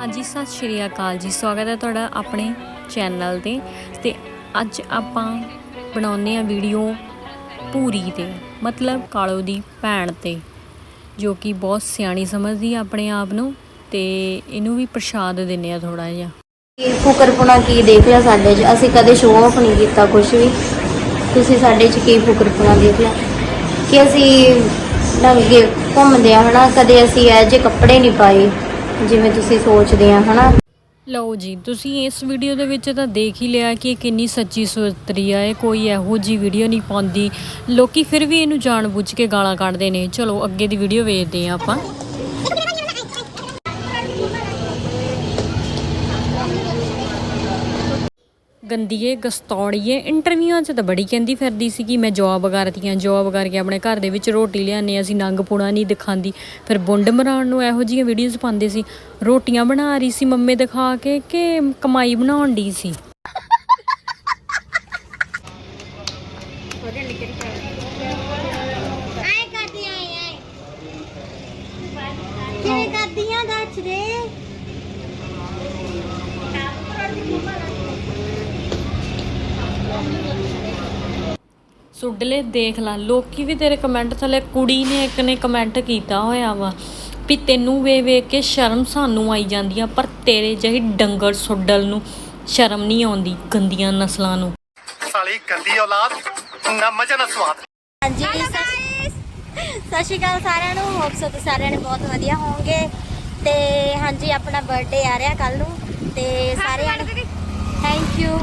ਹਾਂਜੀ, ਸਤਿ ਸ਼੍ਰੀ ਅਕਾਲ ਜੀ। ਸਵਾਗਤ ਹੈ ਤੁਹਾਡਾ ਆਪਣੇ ਚੈਨਲ ਤੇ। ਤੇ ਅੱਜ ਆਪਾਂ ਬਣਾਉਨੇ ਆ ਵੀਡੀਓ ਪੂਰੀ ਤੇ, ਮਤਲਬ ਕਾਲੋ ਦੀ ਭੈਣ ਤੇ, ਜੋ ਕਿ ਬਹੁਤ ਸਿਆਣੀ ਸਮਝਦੀ ਆ ਆਪਣੇ ਆਪ ਨੂੰ ਤੇ ਇਹਨੂੰ ਵੀ ਪ੍ਰਸ਼ਾਦ ਦਿੰਨੇ ਆ ਥੋੜਾ ਜਿਹਾ। ਇਹ ਫੁਕਰਪੁਣਾ ਕੀ ਦੇਖ ਲਿਆ ਸਾਡੇ 'ਚ? ਅਸੀਂ ਕਦੇ ਸ਼ੋਅ ਆਫ ਨਹੀਂ ਕੀਤਾ ਕੁਝ ਵੀ। ਤੁਸੀਂ ਸਾਡੇ 'ਚ ਕੀ ਫੁਕਰਪੁਣਾ ਦੇਖ ਲਿਆ? ਕਿ ਅਸੀਂ ਨੰਗੇ ਘੁੰਮਦੇ ਆ, ਹਨਾ? ਕਦੇ ਅਸੀਂ ਇਹ ਜਿਹੇ ਕੱਪੜੇ ਨਹੀਂ ਪਾਏ। ਜਿਵੇਂ ਤੁਸੀਂ ਸੋਚਦੇ ਆ, ਹਨਾ? ਲਓ ਜੀ, ਤੁਸੀਂ ਇਸ ਵੀਡੀਓ ਦੇ ਵਿੱਚ ਤਾਂ ਦੇਖ ਹੀ ਲਿਆ ਕਿ ਇਹ ਕਿੰਨੀ ਸੱਚੀ ਸੁਤਰੀ ਆ, ਇਹ ਕੋਈ ਇਹੋ ਜੀ ਵੀਡੀਓ ਨਹੀਂ ਪਾਉਂਦੀ। ਲੋਕੀ ਫਿਰ ਵੀ ਇਹਨੂੰ ਜਾਣ ਬੁੱਝ ਕੇ ਗਾਲਾਂ ਕੱਢਦੇ ਨੇ। ਚਲੋ, ਅੱਗੇ ਦੀ ਵੀਡੀਓ ਵੇਖਦੇ ਆ ਆਪਾਂ। ਗੰਦੀਏ, ਗਸਤੌੜੀਏ ਇੰਟਰਵਿਊਆਂ 'ਚ ਤਾਂ ਬੜੀ ਕਹਿੰਦੀ ਫਿਰਦੀ ਸੀ ਕਿ ਮੈਂ ਜੌਬ ਕਰਦੀ ਹਾਂ ਜੌਬ ਕਰਕੇ ਆਪਣੇ ਘਰ ਦੇ ਵਿੱਚ ਰੋਟੀ ਲਿਆਉਂਦੇ ਅਸੀਂ ਨੰਗ ਪੁਣਾ ਨਹੀਂ ਦਿਖਾਉਂਦੀ। ਫਿਰ ਬੁੰਡ ਮਰਾਉਣ ਨੂੰ ਇਹੋ ਜਿਹੀਆਂ ਵੀਡੀਓਜ਼ ਪਾਉਂਦੇ ਸੀ। ਰੋਟੀਆਂ ਬਣਾ ਰਹੀ ਸੀ ਮੰਮੇ ਦਿਖਾ ਕੇ ਕਿ ਕਮਾਈ ਬਣਾਉਣ ਦੀ ਸੀ। ਕਿਵੇਂ ਕਰਦੀਆਂ ਦੱਸ ਦੇ। ਸੁੱਡਲੇ ਦੇਖ ਲਾ। ਲੋਕੀ ਵੀ ਤੇਰੇ ਕਮੈਂਟ ਥੱਲੇ ਕੁੜੀ ਨੇ ਇੱਕ ਨੇ ਕਮੈਂਟ ਕੀਤਾ ਹੋਇਆ ਵਾ ਵੀ ਤੈਨੂੰ ਵੇ ਵੇਖ ਕੇ ਸ਼ਰਮ ਸਾਨੂੰ ਆਈ ਜਾਂਦੀ ਆ ਪਰ ਤੇਰੇ ਜਿਹੀ ਡੰਗਰ ਸੁੱਡਲ ਨੂੰ ਸ਼ਰਮ ਨਹੀਂ ਆਉਂਦੀ ਗੰਦੀਆਂ ਨਸਲਾਂ ਨੂੰ। ਸਾਲੀ ਗੰਦੀ ਔਲਾਦ ਨਾ ਮਜ਼ਾ ਨਾ ਸਵਾਦ। ਹਾਂਜੀ ਸਤਿ ਸਤਿ ਸ਼੍ਰੀ ਅਕਾਲ ਸਾਰਿਆਂ ਨੂੰ ਹੋਪ ਸੋ ਤੁਸੀਂ ਸਾਰਿਆਂ ਨੇ ਬਹੁਤ ਵਧੀਆ ਹੋਵੋਗੇ। ਤੇ ਹਾਂਜੀ ਆਪਣਾ ਬਰਥਡੇ ਆ ਰਿਹਾ ਕੱਲ ਨੂੰ ਤੇ ਸਾਰਿਆਂ ਨੂੰ ਥੈਂਕ ਯੂ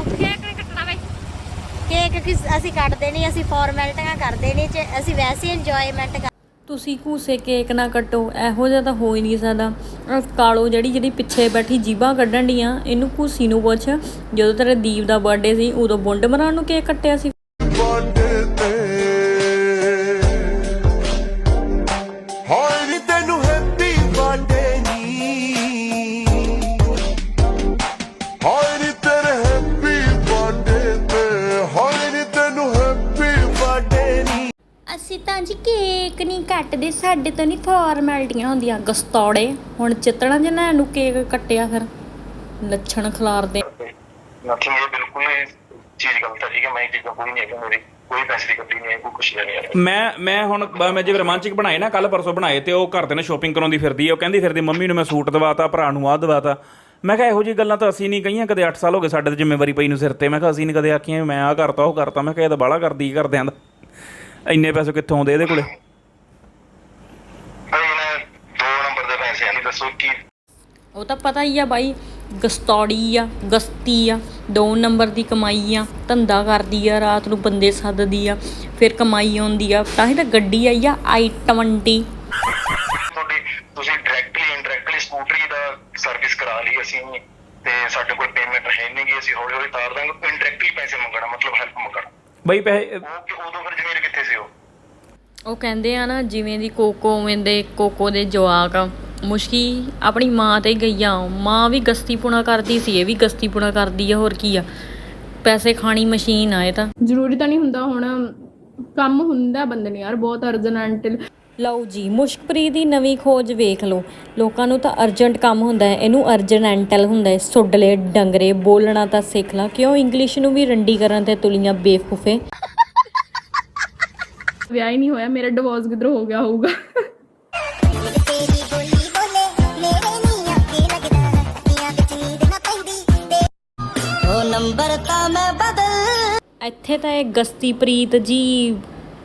ਕੇਕ ਕਿਸ ਅਸੀਂ ਕੱਟਦੇ ਨਹੀਂ, ਅਸੀਂ ਫਾਰਮੈਲਿਟੀਆਂ ਕਰਦੇ ਨਹੀਂ, ਜੇ ਅਸੀਂ ਵੈਸੇ ਇੰਜੋਇਮੈਂਟ ਕਰ ਤੁਸੀਂ ਘੂਸੇ ਕੇਕ ਨਾ ਕੱਟੋ, ਇਹੋ ਜਿਹਾ ਤਾਂ ਹੋ ਹੀ ਨਹੀਂ ਸਕਦਾ। ਕਾਲੋ ਜਿਹੜੀ ਜਿਹੜੀ ਪਿੱਛੇ ਬੈਠੀ ਜੀਬਾਂ ਕੱਢਣ ਡੀਆਂ, ਇਹਨੂੰ ਘੂਸੀ ਨੂੰ ਪੁੱਛ, ਜਦੋਂ ਤੇਰੇ ਦੀਪ ਦਾ ਬਰਥਡੇ ਸੀ, ਉਦੋਂ ਬੁੰਡ ਮਰਾਉਣ ਨੂੰ ਕੇਕ ਕੱਟਿਆ ਸੀ। ਅਸੀਂ ਤਾਂ ਜੀ ਕੇਕ ਨਹੀਂ ਕੱਟਦੇ ਸਾਡੇ ਤਾਂ ਨਹੀਂ ਫਾਰਮੈਲਟੀਆਂ ਹੁੰਦੀਆਂ। ਗਸਤੌੜੇ ਹੁਣ ਚਿੱਤਣਾ ਜਨਾ ਨੂੰ ਕੇਕ ਕੱਟਿਆ ਫਿਰ। ਲੱਛਣ ਖਿਲਾਰਦੇ। ਨਥਿੰਗ ਇਹ ਬਿਲਕੁਲ ਇਹ ਚੀਜ਼ ਗਲਤ ਹੈ ਠੀਕ ਹੈ ਮੈਂ ਇਹ ਚੀਜ਼ ਕੋਈ ਨਹੀਂ ਹੈ ਮੇਰੀ। ਕੋਈ ਪੈਸੇ ਦੀ ਕੱਟੀ ਨਹੀਂ ਹੈ ਕੋਈ ਕੁਛ ਨਹੀਂ ਹੈ ਮੈਂ ਮੈਂ ਹੁਣ ਬ- ਮੈਂ ਜਿਵੇਂ ਰੋਮਾਂਚਿਕ ਬਣਾਏ ਨਾ ਕੱਲ ਪਰਸੋਂ ਬਣਾਏ ਤੇ ਉਹ ਘਰ ਦੇ ਨੇ ਸ਼ੋਪਿੰਗ ਕਰਾਉਂਦੀ ਫਿਰਦੀ ਆ ਉਹ ਕਹਿੰਦੀ ਫਿਰਦੀ ਮੰਮੀ ਨੂੰ ਮੈਂ ਸੂਟ ਦਵਾਤਾ ਭਰਾ ਨੂੰ ਆਹ ਦਵਾਤਾ। ਮੈਂ ਕਿਹਾ ਇਹੋ ਜੀ ਗੱਲਾਂ ਤਾਂ ਅਸੀਂ ਨਹੀਂ ਕਹੀਆਂ ਕਦੇ 8 ਸਾਲ ਹੋ ਗਏ ਸਾਡੇ ਤੇ ਜ਼ਿੰਮੇਵਾਰੀ ਪਈ ਨੂੰ ਸਿਰ ਤੇ। ਮੈਂ ਕਿਹਾ ਅਸੀਂ ਨਹੀਂ ਕਦੇ ਆਖੀਆਂ ਵੀ ਮੈਂ ਆਹ ਕਰਤਾ ਉਹ ਕਰਤਾ। ਮੈਂ ਕਿਹਾ ਇਹ ਤਾਂ ਬਾਹਲਾ ਕਰਦੀ ਕਰਦਿਆਂ ਦਾ। ਇੰਨੇ ਪੈਸੇ ਕਿੱਥੋਂ ਆਉਂਦੇ ਇਹਦੇ ਕੋਲੇ? ਭਾਈ ਇਹਨਾਂ ਦੋ ਨੰਬਰ ਦੇ ਪੈਸੇ ਆ ਨਹੀਂ ਦੱਸੋ ਕੀ? ਉਹ ਤਾਂ ਪਤਾ ਹੀ ਆ ਬਾਈ ਗਸਤੌੜੀ ਆ ਗਸਤੀ ਆ ਦੋ ਨੰਬਰ ਦੀ ਕਮਾਈ ਆ ਧੰਦਾ ਕਰਦੀ ਆ ਰਾਤ ਨੂੰ ਬੰਦੇ ਸੱਦਦੀ ਆ ਫਿਰ ਕਮਾਈ ਆਉਂਦੀ ਆ ਤਾਂ ਹੀ ਤਾਂ ਗੱਡੀ ਆਈ ਆ i20 ਤੁਹਾਡੀ ਤੁਸੀਂ ਡਾਇਰੈਕਟਲੀ ਇਨਡਾਇਰੈਕਟਲੀ ਸਕੂਟਰੀ ਦਾ ਸਰਵਿਸ ਕਰਾ ਲਈ ਅਸੀਂ ਤੇ ਸਾਡੇ ਕੋਲ ਪੇਮੈਂਟ ਹੈ ਨਹੀਂ ਗੀ ਅਸੀਂ ਹੌਲੀ ਹੌਲੀ ਤਾਰ ਦਾਂਗੇ ਇਨਡਾਇਰੈਕਟਲੀ ਪੈਸੇ ਮੰਗਣਾ ਮਤਲਬ ਹੈਲਪ ਮੰਗਣਾ। ਬਈ ਪੈਸੇ ਉਹ ਉਦੋਂ ਫਿਰ ਜ਼ਮੀਨ ਕਿੱਥੇ ਸੀ ਉਹ? ਉਹ ਕਹਿੰਦੇ ਆ ਨਾ ਜਿਵੇਂ ਦੀ ਕੋਕੋ ਉਵੇਂ ਦੇ ਕੋਕੋ ਦੇ ਜਵਾਕ ਆ ਮੁਸ਼ਕੀ ਆਪਣੀ ਮਾਂ ਤੇ ਗਈ ਆ ਮਾਂ ਵੀ ਗਸਤੀ ਪੁਣਾ ਕਰਦੀ ਸੀ ਇਹ ਵੀ ਗਸਤੀ ਪੁਣਾ ਕਰਦੀ ਆ ਹੋਰ ਕੀ ਆ। ਪੈਸੇ ਖਾਣੀ ਮਸ਼ੀਨ ਆ ਇਹ ਤਾਂ। ਜ਼ਰੂਰੀ ਤਾਂ ਨਹੀਂ ਹੁੰਦਾ ਹੁਣ ਕੰਮ ਹੁੰਦਾ ਬੰਦੇ ਨੂੰ ਯਾਰ ਬਹੁਤ ਅਰਜੈਂਟ ਲਓ ਜੀ ਮੁਸ਼ਕਪ੍ਰੀਤ ਦੀ ਨਵੀਂ ਖੋਜ ਵੇਖ ਲਓ। ਲੋਕਾਂ ਨੂੰ ਤਾਂ ਅਰਜੈਂਟ ਕੰਮ ਹੁੰਦਾ ਹੈ ਇਹਨੂੰ ਅਰਜਨੈਂਟਲ ਹੁੰਦਾ ਹੈ ਸੁੱਡਲੇ ਡੰਗਰੇ ਬੋਲਣਾ ਤਾਂ ਸਿੱਖ ਲਾ। ਕਿਉਂ ਇੰਗਲਿਸ਼ ਨੂੰ ਵੀ ਰੰਡੀ ਕਰਨ ਤੇ ਤੁਲੀਆਂ ਬੇਵਕੂਫੇ? ਵਿਆਹ ਹੀ ਨਹੀਂ ਹੋਇਆ ਮੇਰਾ ਡਿਵੋਰਸ ਕਿਧਰ ਹੋ ਗਿਆ ਹੋਊਗਾ? ਤੇਰੀ ਬੋਲੀ ਬੋਲੇ ਮੇਰੇ ਨੀ ਅੱਗੇ ਲੱਗਦਾ ਅੱਖੀਆਂ ਵਿੱਚ ਨੀਂਦ ਨਾ ਪੈਂਦੀ ਤੇ ਉਹ ਨੰਬਰ ਤਾਂ ਮੈਂ ਬਦਲ ਇੱਥੇ ਤਾਂ ਇਹ ਗਸਤੀ ਪ੍ਰੀਤ ਜੀ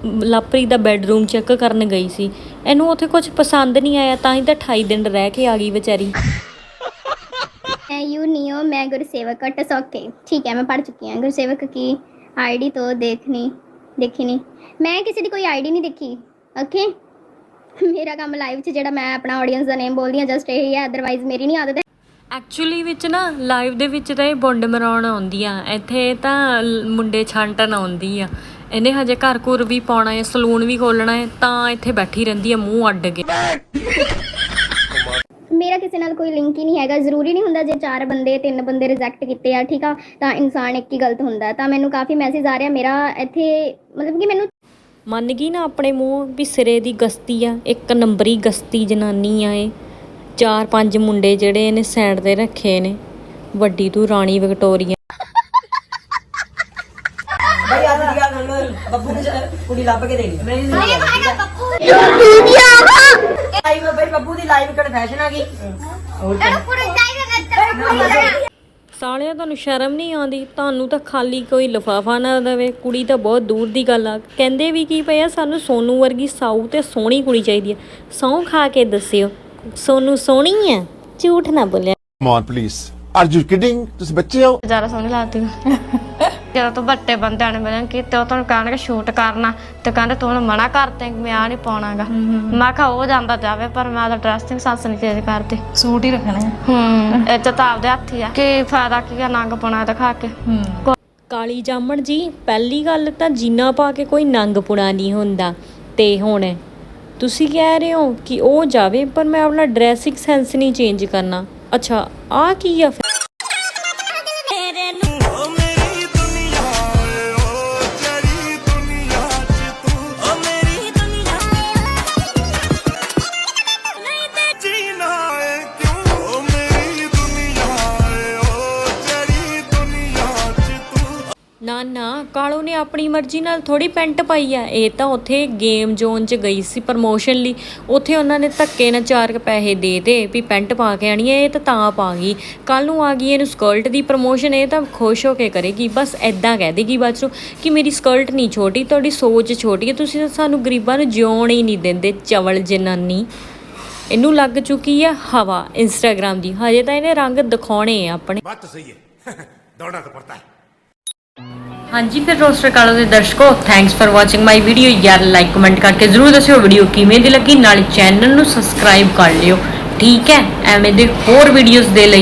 ਲਾਪਰੀ ਦਾ ਬੈੱਡਰੂਮ ਚੈੱਕ ਕਰਨ ਗਈ ਸੀ ਇਹਨੂੰ ਉੱਥੇ ਕੁਝ ਪਸੰਦ ਨਹੀਂ ਆਇਆ ਤਾਂ ਹੀ ਤਾਂ 28 ਦਿਨ ਰਹਿ ਕੇ ਆ ਗਈ ਵਿਚਾਰੀ मैं यू नहीं हूँ मैं गुरुसेवक कट ओके ठीक है मैं पढ़ चुकी हूँ गुरुसेवक की आईडी तो देखनी देखी नहीं मैं किसी की कोई आईडी नहीं देखी ओके मेरा काम लाइव च जेड़ा मैं अपना ऑडियंस का नेम बोलदी हां जस्ट यही है अदरवाइज मेरी नहीं आदत है ਐਕਚੁਅਲੀ ਵਿੱਚ ਨਾ ਲਾਈਵ ਦੇ ਵਿੱਚ ਤਾਂ ਇਹ ਬੁੰਡ ਮਰਾਉਣ ਆਉਂਦੀ ਆ ਇੱਥੇ ਤਾਂ ਮੁੰਡੇ ਛਾਂਟਣ ਆਉਂਦੀ ਆ। ਇਹਨੇ ਹਜੇ ਘਰ ਘੁਰ ਵੀ ਪਾਉਣਾ ਹੈ ਸਲੂਨ ਵੀ ਖੋਲਣਾ ਹੈ ਤਾਂ ਇੱਥੇ ਬੈਠੀ ਰਹਿੰਦੀ ਆ ਮੂੰਹ ਅੱਡ ਕੇ। ਮੇਰਾ ਕਿਸੇ ਨਾਲ ਕੋਈ ਲਿੰਕ ਹੀ ਨਹੀਂ ਹੈਗਾ ਜ਼ਰੂਰੀ ਨਹੀਂ ਹੁੰਦਾ ਜੇ ਚਾਰ ਬੰਦੇ ਤਿੰਨ ਬੰਦੇ ਰਿਜੈਕਟ ਕੀਤੇ ਆ ਠੀਕ ਆ ਤਾਂ ਇਨਸਾਨ ਇੱਕ ਹੀ ਗਲਤ ਹੁੰਦਾ ਹੈ। ਤਾਂ ਮੈਨੂੰ ਕਾਫੀ ਮੈਸੇਜ ਆ ਰਿਹਾ ਮੇਰਾ ਇੱਥੇ ਮਤਲਬ ਕਿ ਮੈਨੂੰ ਮੰਨ ਗਈ ਨਾ ਆਪਣੇ ਮੂੰਹ ਵੀ ਸਿਰੇ ਦੀ ਗਸਤੀ ਆ ਇੱਕ ਨੰਬਰੀ ਗਸਤੀ ਜਨਾਨੀ ਆ ਇਹ। ਚਾਰ ਪੰਜ ਮੁੰਡੇ ਜਿਹੜੇ ਇਹਨੇ ਸਾਈਡ ਤੇ ਰੱਖੇ ਨੇ। ਵੱਡੀ ਤੂੰ ਰਾਣੀ ਵਿਕਟੋਰੀਆ। ਬਈ ਅੱਜ ਦੀ ਗੱਲ ਹੁਣ ਬੱਬੂ ਦੀ ਕੁੜੀ ਲੱਭ ਕੇ ਦੇਣੀ। ਮੇਰੀ ਲਾਈਵ ਬਈ ਬੱਬੂ ਦੀ ਲਾਈਵ ਕੜ ਫੈਸ਼ਨ ਆ ਗਈ। ਸਾਲਿਆ ਤੁਹਾਨੂੰ ਸ਼ਰਮ ਨਹੀਂ ਆਉਂਦੀ? ਤੁਹਾਨੂੰ ਤਾਂ ਖਾਲੀ ਕੋਈ ਲਫਾਫਾ ਨਾ ਦੇਵੇ। ਕੁੜੀ ਤਾਂ ਬਹੁਤ ਦੂਰ ਦੀ ਗੱਲ ਆ। ਕਹਿੰਦੇ ਵੀ ਕੀ ਪਏ ਆ ਸਾਨੂੰ ਸੋਨੂ ਵਰਗੀ ਸਾਊ ਤੇ ਸੋਹਣੀ ਕੁੜੀ ਚਾਹੀਦੀ ਆ ਸੌਂ ਖਾ ਕੇ ਦੱਸਿਓ। ਸੋਨੂ ਸੋਹਣੀ ਆ ਝੂਠ ਨਾ ਬੋਲਿਆ। On, please. Are you kidding? ਤੁਸੀਂ ਬੱਚੇ ਹੋ? ਜ਼ਿਆਦਾ ਸੋਹਣੀ ਲੱਗਦੀ ਜਦੋਂ ਤੋਂ ਵੱਡੇ ਬੰਦਿਆਂ ਨੇ ਮਿਲਣ ਕਿ ਤੇ ਉਹ ਤੁਹਾਨੂੰ ਕਹਿਣਗੇ ਸ਼ੂਟ ਕਰਨਾ ਤੇ ਕਹਿੰਦੇ ਤੂੰ ਉਹਨੂੰ ਮਨਾ ਕਰਤੇ ਕਿ ਮੈਂ ਆ ਨਹੀਂ ਪਾਉਣਾਗਾ। ਮੈਂ ਕਿਹਾ ਉਹ ਜਾਂਦਾ ਜਾਵੇ ਪਰ ਮੈਂ ਤਾਂ ਡਰੈਸਿੰਗ ਸੱਸ ਨਹੀਂ ਚੇਂਜ ਕਰਦੀ। ਸੂਟ ਹੀ ਰੱਖਣਾ ਹੈ ਹੂੰ ਇਹ ਤਾਂ ਆਪਦੇ ਹੱਥ ਹੀ ਆ। ਕੀ ਫਾਇਦਾ ਕੀ ਆ ਨੰਗ ਪਾਉਣਾ ਦਿਖਾ ਕੇ। ਕਾਲੀ ਜਾਮਣ ਜੀ ਪਹਿਲੀ ਗੱਲ ਤਾਂ ਜੀਨਾ ਪਾ ਕੇ ਕੋਈ ਨੰਗ ਪੁਣਾ ਨਹੀਂ ਹੁੰਦਾ। ਤੇ ਹੁਣ ਤੁਸੀਂ ਕਹਿ ਰਹੇ ਹੋ ਕਿ ਉਹ ਜਾਵੇ, ਪਰ ਮੈਂ ਆਪਣਾ ਡਰੈਸਿੰਗ ਸੈਂਸ ਨਹੀਂ ਚੇਂਜ ਕਰਨਾ। ਅੱਛਾ ਆ ਕੀ ਆ ਆਪਣੀ ਮਰਜ਼ੀ ਨਾਲ ਥੋੜੀ ਪੈਂਟ ਪਾਈ ਆ। ਇਹ ਤਾਂ ਉੱਥੇ ਗੇਮ ਜ਼ੋਨ 'ਚ ਗਈ ਸੀ ਪ੍ਰਮੋਸ਼ਨ ਲਈ। ਉੱਥੇ ਉਹਨਾਂ ਨੇ ਧੱਕੇ ਨਾਲ ਚਾਰ ਪੈਸੇ ਦੇ ਦੇ ਵੀ ਪੈਂਟ ਪਾ ਕੇ ਆਣੀ ਇਹ ਤਾਂ ਤਾਂ ਪਾ ਗਈ। ਕੱਲ ਨੂੰ ਆ ਗਈ ਇਹਨੂੰ ਸਕਰਟ ਦੀ ਪ੍ਰਮੋਸ਼ਨ ਇਹ ਤਾਂ ਖੁਸ਼ ਹੋ ਕੇ ਕਰੇਗੀ। ਬਸ ਐਦਾਂ ਕਹਿ ਦੇਗੀ ਬਾਅਦ 'ਚੋਂ ਕਿ ਮੇਰੀ ਸਕਰਟ ਨਹੀਂ ਛੋਟੀ, ਤੁਹਾਡੀ ਸੋਚ ਛੋਟੀ ਹੈ ਤੁਸੀਂ ਤਾਂ ਸਾਨੂੰ ਗਰੀਬਾਂ ਨੂੰ ਜਿਉਣ ਹੀ ਨਹੀਂ ਦਿੰਦੇ, ਚਵਲ ਜਨਾਨੀ। ਇਹਨੂੰ ਲੱਗ ਚੁੱਕੀ ਆ ਹਵਾ ਇੰਸਟਾਗ੍ਰam ਦੀ। ਹਜੇ ਤਾਂ ਇਹਨੇ ਰੰਗ ਦਿਖਾਉਣੇ ਆ ਆਪਣੇ। ਬਾਤ ਸਹੀ ਹੈ। ਦੌੜਨਾ ਤਾਂ ਪੜਤਾ ਹੈ। ਹਾਂਜੀ, ਫਿਰ ਰੋਸਟਰ ਕਾਲੋ ਦੇ ਦਰਸ਼ਕੋ thanks for watching my video ਯਾਰ ਲਾਈਕ ਕਮੈਂਟ ਕਰਕੇ ਜ਼ਰੂਰ ਦੱਸਿਓ ਵੀਡੀਓ ਕਿਵੇਂ ਦੀ ਲੱਗੀ। ਨਾਲ ਚੈਨਲ ਨੂੰ ਸਬਸਕ੍ਰਾਈਬ ਕਰ ਲਿਓ। ਠੀਕ ਹੈ, ਐਵੇਂ ਦੇ ਹੋਰ ਵੀਡੀਓਜ਼ ਦੇ ਲਈ